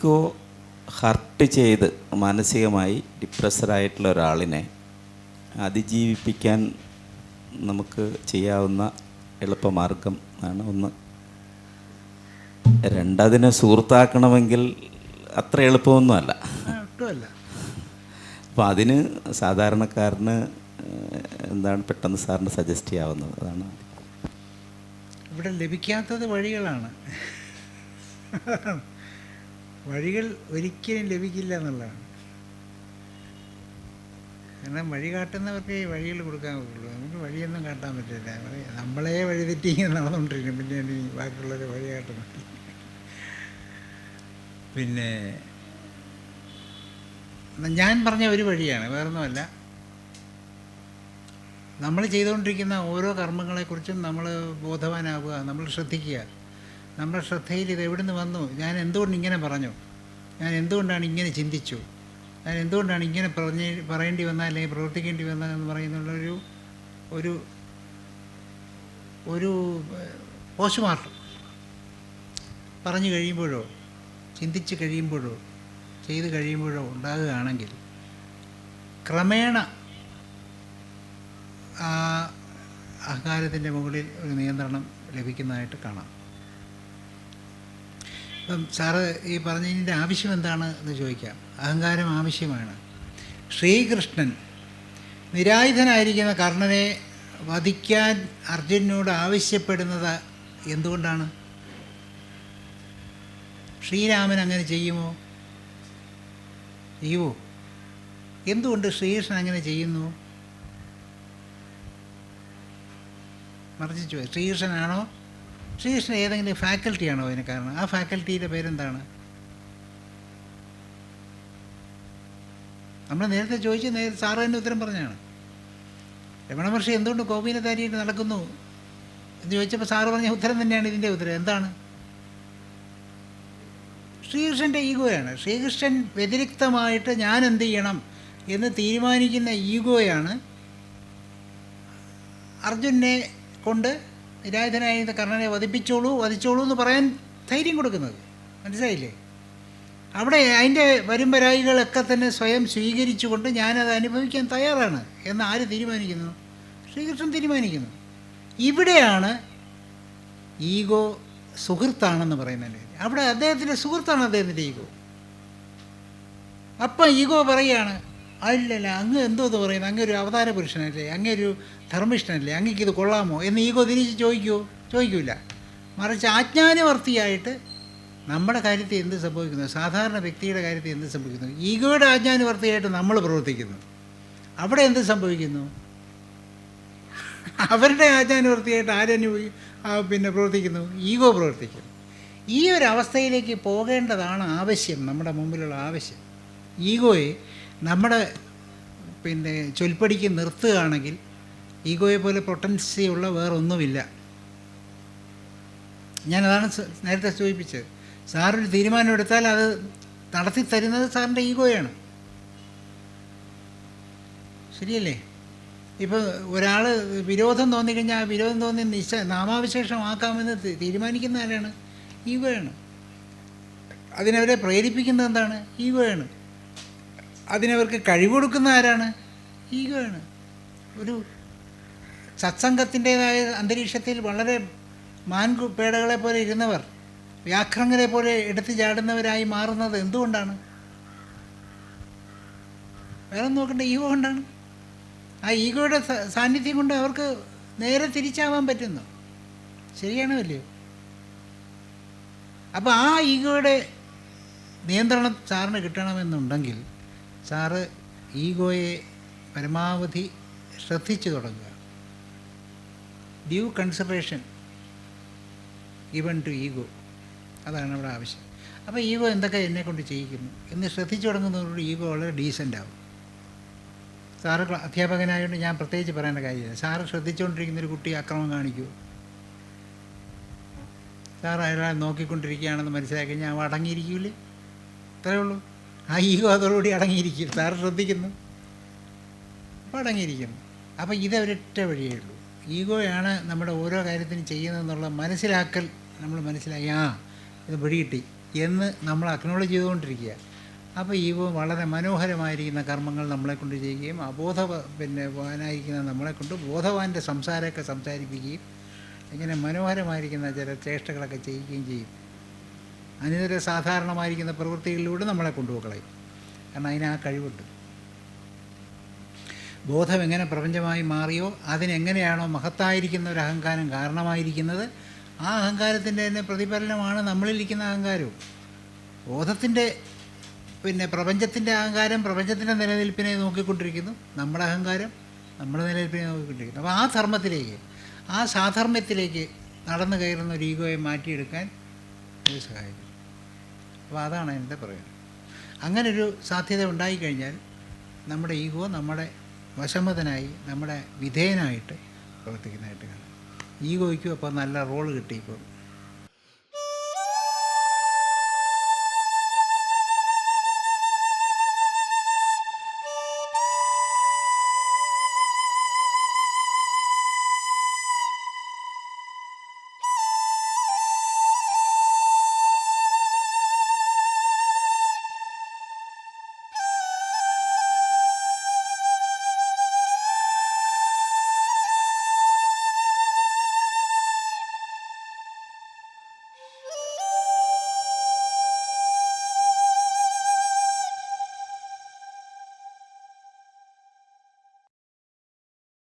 Ego hurt ചെയ്ത് മാനസികമായി ഡിപ്രസ്ഡായിട്ടുള്ള ഒരാളിനെ അതിജീവിപ്പിക്കാൻ നമുക്ക് ചെയ്യാവുന്ന എളുപ്പമാർഗം ആണ് ഒന്ന്. രണ്ടതിനെ സുഹൃത്താക്കണമെങ്കിൽ അത്ര എളുപ്പമൊന്നുമല്ല. അപ്പോൾ അതിന് സാധാരണക്കാരന് എന്താണ് പെട്ടെന്ന് സാറിന് സജസ്റ്റ് ചെയ്യാവുന്നത്? അതാണ്. ഇവിടെ ലഭിക്കാത്തത് വഴികളാണ്. വഴികൾ ഒരിക്കലും ലഭിക്കില്ല എന്നുള്ളതാണ്. കാരണം വഴി കാട്ടുന്നവർക്ക് ഈ വഴികൾ കൊടുക്കാൻ പറ്റുള്ളൂ. നമുക്ക് വഴിയൊന്നും കാട്ടാൻ പറ്റില്ല. നമ്മളെ വഴി തെറ്റി ഇങ്ങനെ നടന്നുകൊണ്ടിരിക്കും പിന്നെ ഈ ബാക്കിയുള്ളവരെ വഴി കാട്ടുന്നു പിന്നെ ഞാൻ പറഞ്ഞ ഒരു വഴിയാണ്. വേറൊന്നുമല്ല. നമ്മൾ ചെയ്തുകൊണ്ടിരിക്കുന്ന ഓരോ കർമ്മങ്ങളെക്കുറിച്ചും നമ്മൾ ബോധവാനാവുക നമ്മൾ ശ്രദ്ധിക്കുക. നമ്മുടെ ശ്രദ്ധയിൽ ഇത് എവിടെ നിന്ന് വന്നു? ഞാൻ എന്തുകൊണ്ട് ഇങ്ങനെ പറഞ്ഞു? ഞാൻ എന്തുകൊണ്ടാണ് ഇങ്ങനെ ചിന്തിച്ചു? ഞാൻ എന്തുകൊണ്ടാണ് ഇങ്ങനെ പറഞ്ഞ് പറയേണ്ടി വന്ന അല്ലെങ്കിൽ പ്രവർത്തിക്കേണ്ടി വന്നതെന്ന് പറയുന്നുള്ളൊരു ഒരു ഒരു പോസ്റ്റ്മോർട്ടം. പറഞ്ഞു കഴിയുമ്പോഴോ ചിന്തിച്ച് കഴിയുമ്പോഴോ ചെയ്ത് കഴിയുമ്പോഴോ ഉണ്ടാകുകയാണെങ്കിൽ ക്രമേണ ആ അഹങ്കാരത്തിന്റെ മുകളിൽ ഒരു നിയന്ത്രണം ലഭിക്കുന്നതായിട്ട് കാണാം. ഇപ്പം സാറ് ഈ പറഞ്ഞതിന്റെ ആവശ്യം എന്താണ് എന്ന് ചോദിക്കാം. അഹങ്കാരം ആവശ്യമാണ്. ശ്രീകൃഷ്ണൻ നിരായുധനായിരിക്കുന്ന കർണനെ വധിക്കാൻ അർജുനോട് ആവശ്യപ്പെടുന്നത് എന്തുകൊണ്ടാണ്? ശ്രീരാമൻ അങ്ങനെ ചെയ്യുമോ? ചെയ്യുമോ എന്തുകൊണ്ട് ശ്രീകൃഷ്ണൻ അങ്ങനെ ചെയ്യുന്നു? മറിച്ച് ശ്രീകൃഷ്ണനാണോ ശ്രീകൃഷ്ണൻ ഏതെങ്കിലും ഫാക്കൽറ്റിയാണോ അതിന് കാരണം? ആ ഫാക്കൽറ്റിയുടെ പേരെന്താണ്? നമ്മൾ നേരത്തെ ചോദിച്ച് നേരത്തെ സാറ് തന്നെ ഉത്തരം പറഞ്ഞാണ്. രമണ മഹർഷി എന്തുകൊണ്ട് കോപീനധാരിയായിട്ട് നടക്കുന്നു എന്ന് ചോദിച്ചപ്പോൾ സാറ് പറഞ്ഞ ഉത്തരം തന്നെയാണ് ഇതിന്റെ ഉത്തരം. എന്താണ്? ശ്രീകൃഷ്ണന്റെ ഈഗോയാണ്. ശ്രീകൃഷ്ണൻ വ്യതിരിക്തമായിട്ട് ഞാൻ എന്ത് ചെയ്യണം എന്ന് തീരുമാനിക്കുന്ന ഈഗോയാണ് അർജുനെ കൊണ്ട് നിരായുധനായ കർണനെ വധിപ്പിച്ചോളൂ വധിച്ചോളൂ എന്ന് പറയാൻ ധൈര്യം കൊടുക്കുന്നത്. മനസ്സിലായില്ലേ? അവിടെ അതിന്റെ വരുംവരായികളൊക്കെ തന്നെ സ്വയം സ്വീകരിച്ചുകൊണ്ട് ഞാനത് അനുഭവിക്കാൻ തയ്യാറാണ് എന്ന് ആര് തീരുമാനിക്കുന്നു? ശ്രീകൃഷ്ണൻ തീരുമാനിക്കുന്നു. ഇവിടെയാണ് ഈഗോ സുഹൃത്താണെന്ന് പറയുന്നത് അവിടെ അദ്ദേഹത്തിന്റെ സുഹൃത്താണ് അദ്ദേഹത്തിന്റെ ഈഗോ. അപ്പം ഈഗോ പറയുകയാണ് അല്ലല്ല അങ്ങ് എന്തോ പറയുന്നത് അങ്ങ് ഒരു അവതാര പുരുഷനല്ലേ അങ്ങ് ഒരു ധർമ്മിഷ്ഠനല്ലേ അങ്ങക്ക് ഇത് കൊള്ളാമോ എന്ന് ഈഗോ തിരിച്ച് ചോദിക്കുമോ ചോദിക്കൂല. മറിച്ച് ആജ്ഞാനുവർത്തിയായിട്ട് നമ്മുടെ കാര്യത്തിൽ എന്ത് സംഭവിക്കുന്നു? സാധാരണ വ്യക്തിയുടെ കാര്യത്തിൽ എന്ത് സംഭവിക്കുന്നു? ഈഗോയുടെ ആജ്ഞാനുവർത്തിയായിട്ട് നമ്മൾ പ്രവർത്തിക്കുന്നു. അവിടെ എന്ത് സംഭവിക്കുന്നു? അവരുടെ ആജ്ഞാനുവർത്തിയായിട്ട് ആരനുഭവി ആ, പിന്നെ പ്രവർത്തിക്കുന്നു? ഈഗോ പ്രവർത്തിക്കുന്നു ഈ ഒരു അവസ്ഥയിലേക്ക് പോകേണ്ടതാണ് ആവശ്യം നമ്മുടെ മുമ്പിലുള്ള ആവശ്യം. ഈഗോയെ നമ്മുടെ പിന്നെ ചൊൽപ്പടിക്ക് നിർത്തുകയാണെങ്കിൽ ഈഗോയെ പോലെ പൊട്ടൻസി ഉള്ള വേറൊന്നുമില്ല. ഞാനതാണ് നേരത്തെ സൂചിപ്പിച്ചത്. സാറൊരു തീരുമാനം എടുത്താൽ അത് നടത്തി തരുന്നത് സാറിന്റെ ഈഗോയാണ്. ശരിയല്ലേ? ഇപ്പോൾ ഒരാൾ വിരോധം തോന്നിക്കഴിഞ്ഞാൽ ആ വിരോധം തോന്നി നിശ നാമാവിശേഷമാക്കാമെന്ന് തീരുമാനിക്കുന്ന ആരാണ്? ഈഗോയാണ്. അതിനവരെ പ്രേരിപ്പിക്കുന്നത് എന്താണ്? ഈഗോയാണ്. അതിനവർക്ക് കഴിവ് കൊടുക്കുന്ന ആരാണ്? ഈഗോയാണ്. ഒരു സത്സംഗത്തിന്റെതായ അന്തരീക്ഷത്തിൽ വളരെ മാൻകുപ്പേടകളെ പോലെ ഇരുന്നവർ വ്യാഘ്രങ്ങളെ പോലെ എടുത്തു ചാടുന്നവരായി മാറുന്നത് എന്തുകൊണ്ടാണ്? വേറെ നോക്കേണ്ട നോക്കണ്ട ഈഗോ കൊണ്ടാണ്. ആ ഈഗോയുടെ സാന്നിധ്യം കൊണ്ട് അവർക്ക് നേരെ തിരിച്ചാവാൻ പറ്റുന്നു. ശരിയാണോ അല്ലയോ അപ്പോൾ ആ ഈഗോയുടെ നിയന്ത്രണം സാറിന് കിട്ടണമെന്നുണ്ടെങ്കിൽ സാറ് ഈഗോയെ പരമാവധി ശ്രദ്ധിച്ചു തുടങ്ങുക. Due consideration given to ego. അതാണ് അവിടെ ആവശ്യം. അപ്പോൾ ഈഗോ എന്തൊക്കെ എന്നെ കൊണ്ട് ചെയ്യിക്കുന്നു? എന്ന് ശ്രദ്ധിച്ചു തുടങ്ങുന്നതോടുകൂടി ഈഗോ വളരെ ഡീസന്റ് ആവും. സാറ് അധ്യാപകനായതുകൊണ്ട് ഞാൻ പ്രത്യേകിച്ച് പറയേണ്ട കാര്യമില്ല. സാറ് ശ്രദ്ധിച്ചുകൊണ്ടിരിക്കുന്ന ഒരു കുട്ടി അക്രമം കാണിക്കുമോ സാർ അയാളെ നോക്കിക്കൊണ്ടിരിക്കുകയാണെന്ന് മനസ്സിലാക്കി അവ അടങ്ങിയിരിക്കൂലേ? അത്രയേ ഉള്ളൂ. ആ ഈഗോ അതോടുകൂടി അടങ്ങിയിരിക്കും സാർ ശ്രദ്ധിക്കുന്നു? അപ്പോൾ അടങ്ങിയിരിക്കുന്നു. അപ്പോൾ ഇതൊരൊറ്റ വഴിയേ ഉള്ളൂ. ഈഗോയാണ് നമ്മുടെ ഓരോ കാര്യത്തിനും ചെയ്യുന്നതെന്നുള്ള മനസ്സിലാക്കൽ നമ്മൾ മനസ്സിലായി ആ ഇത് പിടികിട്ടി എന്ന് നമ്മൾ അക്നോളജ് ചെയ്തുകൊണ്ടിരിക്കുക. അപ്പോൾ ഈഗോ വളരെ മനോഹരമായിരിക്കുന്ന കർമ്മങ്ങൾ നമ്മളെ കൊണ്ട് ചെയ്യുകയും അബോധ പിന്നെ വാനായിരിക്കുന്ന നമ്മളെ കൊണ്ട് ബോധവാന്റെ സംസാരമൊക്കെ സംസാരിപ്പിക്കുകയും ഇങ്ങനെ മനോഹരമായിരിക്കുന്ന ചില ചേഷ്ടകളൊക്കെ ചെയ്യുകയും ചെയ്യും. അനിതര സാധാരണമായിരിക്കുന്ന പ്രവൃത്തികളിലൂടെ നമ്മളെ കൊണ്ടുപോകളയും. കാരണം അതിന് ആ കഴിവുണ്ട്. ബോധം എങ്ങനെ പ്രപഞ്ചമായി മാറിയോ അതിനെങ്ങനെയാണോ മഹത്തായിരിക്കുന്ന ഒരു അഹങ്കാരം കാരണമായിരിക്കുന്നത് ആ അഹങ്കാരത്തിന്റെ തന്നെ പ്രതിഫലനമാണ് നമ്മളിരിക്കുന്ന അഹങ്കാരവും. ബോധത്തിന്റെ പിന്നെ പ്രപഞ്ചത്തിന്റെ അഹങ്കാരം പ്രപഞ്ചത്തിന്റെ നിലനിൽപ്പിനെ നോക്കിക്കൊണ്ടിരിക്കുന്നു നമ്മുടെ അഹങ്കാരം നമ്മുടെ നിലനിൽപ്പിനെ നോക്കിക്കൊണ്ടിരിക്കുന്നു. അപ്പോൾ ആ ധർമ്മത്തിലേക്ക് ആ സാധർമ്മത്തിലേക്ക് നടന്നു കയറുന്ന ഒരു ഈഗോയെ മാറ്റിയെടുക്കാൻ ഇത് സഹായിക്കും. അപ്പോൾ അതാണ് എന്റെ പറയുന്നത് അങ്ങനൊരു സാധ്യത ഉണ്ടായിക്കഴിഞ്ഞാൽ നമ്മുടെ ഈഗോ നമ്മുടെ വശമതനായി നമ്മുടെ വിധേയനായിട്ട് പ്രവർത്തിക്കുന്നതായിട്ട് കാണാം. ഈഗോയ്ക്കും അപ്പോൾ നല്ല റോൾ കിട്ടി ഇപ്പോൾ